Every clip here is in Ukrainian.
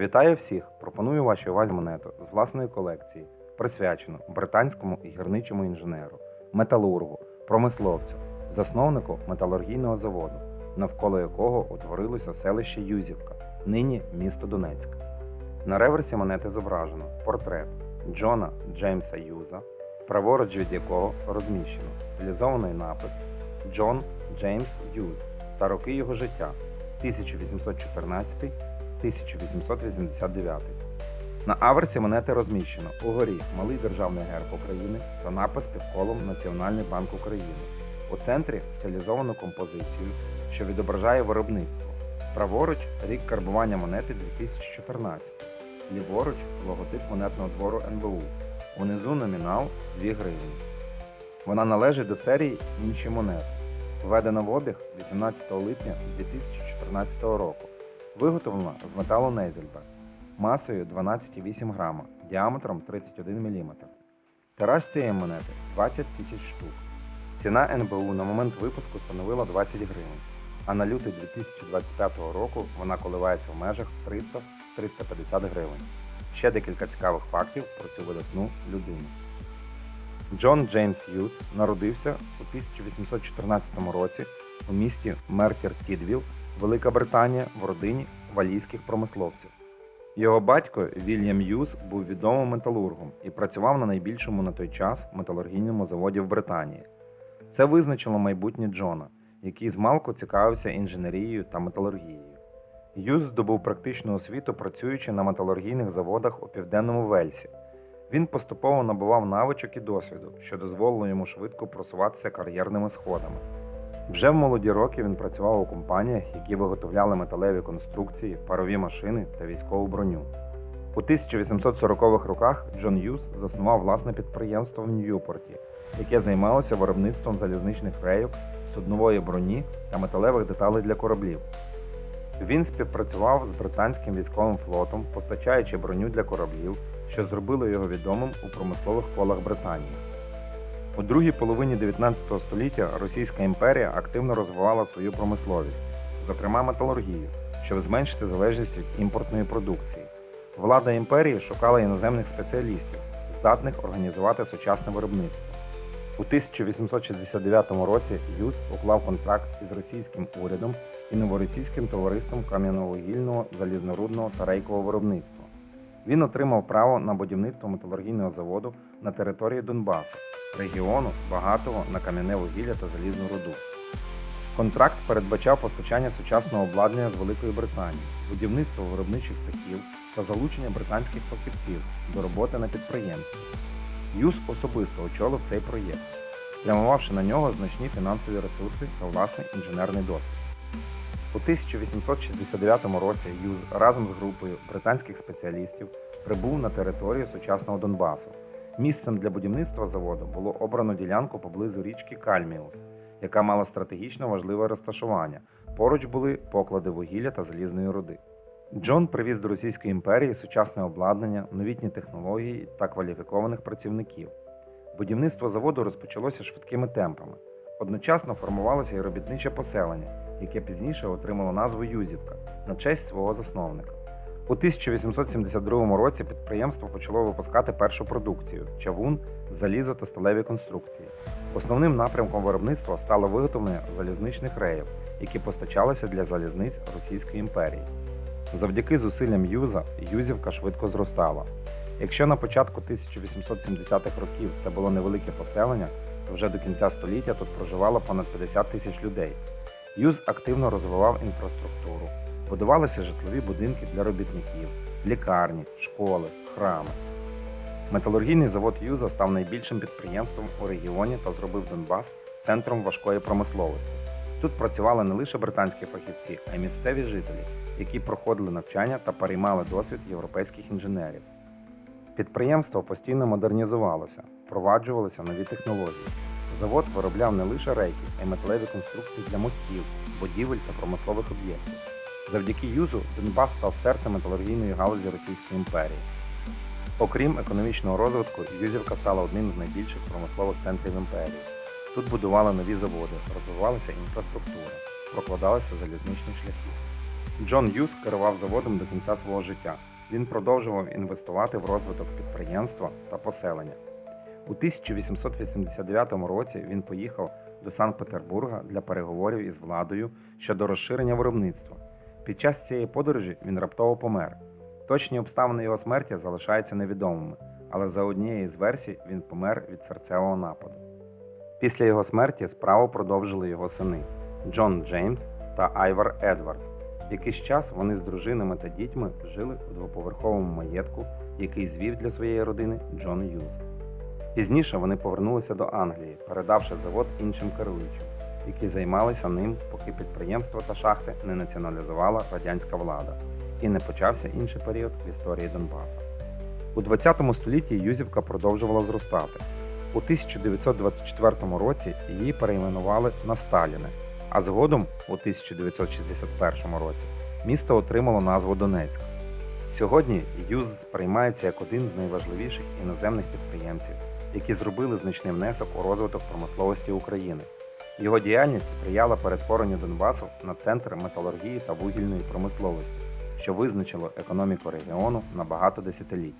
Вітаю всіх! Пропоную вашій увазі монету з власної колекції, присвячену британському гірничому інженеру, металургу, промисловцю, засновнику металургійного заводу, навколо якого утворилося селище Юзівка, нині місто Донецьк. На реверсі монети зображено портрет Джона Джеймса Юза, праворуч від якого розміщено стилізований напис Джон Джеймс Юз та роки його життя 1814 1889. На аверсі монети розміщено угорі малий державний герб України та напис півколом Національний банк України. У центрі стилізовану композицію, що відображає виробництво. Праворуч рік карбування монети 2014, ліворуч логотип монетного двору НБУ. Унизу номінал 2 гривні. Вона належить до серії інші монети. Введена в обіг 18 липня 2014 року. Виготовлена з металу Нейзельберг масою 12,8 грама, діаметром 31 мм. Тираж цієї монети 20 тисяч штук. Ціна НБУ на момент випуску становила 20 гривень, а на лютий 2025 року вона коливається в межах 300-350 гривень. Ще декілька цікавих фактів про цю видатну людину. Джон Джеймс Юз народився у 1814 році у місті Меркер Тідвіл, Велика Британія в родині валійських промисловців. Його батько Вільям Юз був відомим металургом і працював на найбільшому на той час металургійному заводі в Британії. Це визначило майбутнє Джона, який змалку цікавився інженерією та металургією. Юз здобув практичну освіту, працюючи на металургійних заводах у південному Вельсі. Він поступово набував навичок і досвіду, що дозволило йому швидко просуватися кар'єрними сходами. Вже в молоді роки він працював у компаніях, які виготовляли металеві конструкції, парові машини та військову броню. У 1840-х роках Джон Юз заснував власне підприємство в Ньюпорті, яке займалося виробництвом залізничних рейок, суднової броні та металевих деталей для кораблів. Він співпрацював з британським військовим флотом, постачаючи броню для кораблів, що зробило його відомим у промислових колах Британії. У другій половині 19 століття Російська імперія активно розвивала свою промисловість, зокрема металургію, щоб зменшити залежність від імпортної продукції. Влада імперії шукала іноземних спеціалістів, здатних організувати сучасне виробництво. У 1869 році Юз уклав контракт із російським урядом і новоросійським товариством кам'яновугільного, залізнорудного та рейкового виробництва. Він отримав право на будівництво металургійного заводу на території Донбасу, регіону, багатого на кам'яне вугілля та залізну руду. Контракт передбачав постачання сучасного обладнання з Великої Британії, будівництво виробничих цехів та залучення британських фахівців до роботи на підприємстві. Юз особисто очолив цей проєкт, спрямувавши на нього значні фінансові ресурси та власний інженерний досвід. У 1869 році Юз разом з групою британських спеціалістів прибув на територію сучасного Донбасу. Місцем для будівництва заводу було обрано ділянку поблизу річки Кальміус, яка мала стратегічно важливе розташування. Поруч були поклади вугілля та залізної руди. Джон привіз до Російської імперії сучасне обладнання, новітні технології та кваліфікованих працівників. Будівництво заводу розпочалося швидкими темпами. Одночасно формувалося і робітниче поселення, яке пізніше отримало назву Юзівка на честь свого засновника. У 1872 році підприємство почало випускати першу продукцію чавун, залізо та сталеві конструкції. Основним напрямком виробництва стало виготовлення залізничних реїв, які постачалися для залізниць Російської імперії. Завдяки зусиллям Юза Юзівка швидко зростала. Якщо на початку 1870-х років це було невелике поселення, то вже до кінця століття тут проживало понад 50 тисяч людей. Юз активно розвивав інфраструктуру, будувалися житлові будинки для робітників, лікарні, школи, храми. Металургійний завод Юза став найбільшим підприємством у регіоні та зробив Донбас центром важкої промисловості. Тут працювали не лише британські фахівці, а й місцеві жителі, які проходили навчання та переймали досвід європейських інженерів. Підприємство постійно модернізувалося, впроваджувалися нові технології. Завод виробляв не лише рейки, а й металеві конструкції для мостів, будівель та промислових об'єктів. Завдяки Юзу Донбас став серцем металургійної галузі Російської імперії. Окрім економічного розвитку, Юзівка стала одним з найбільших промислових центрів імперії. Тут будували нові заводи, розвивалася інфраструктура, прокладалися залізничні шляхи. Джон Юз керував заводом до кінця свого життя, він продовжував інвестувати в розвиток підприємства та поселення. У 1889 році він поїхав до Санкт-Петербурга для переговорів із владою щодо розширення виробництва. Під час цієї подорожі він раптово помер. Точні обставини його смерті залишаються невідомими, але за однією з версій він помер від серцевого нападу. Після його смерті справу продовжили його сини Джон Джеймс та Айвар Едвард. Якийсь час вони з дружинами та дітьми жили у двоповерховому маєтку, який звів для своєї родини Джон Юз. Пізніше вони повернулися до Англії, передавши завод іншим керуючим, які займалися ним, поки підприємство та шахти не націоналізувала радянська влада і не почався інший період в історії Донбаса. У 20 столітті Юзівка продовжувала зростати. У 1924 році її перейменували на Сталіне, а згодом у 1961 році місто отримало назву Донецьк. Сьогодні ЮЗ сприймається як один з найважливіших іноземних підприємців, які зробили значний внесок у розвиток промисловості України. Його діяльність сприяла перетворенню Донбасу на центр металургії та вугільної промисловості, що визначило економіку регіону на багато десятиліть.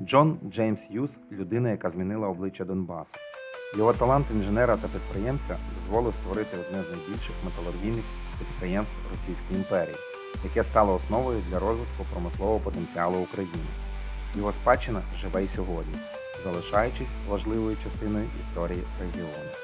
Джон Джеймс Юз людина, яка змінила обличчя Донбасу. Його талант інженера та підприємця дозволив створити одне з найбільших металургійних підприємств Російської імперії, яке стало основою для розвитку промислового потенціалу України. Його спадщина живе й сьогодні, залишаючись важливою частиною історії регіону.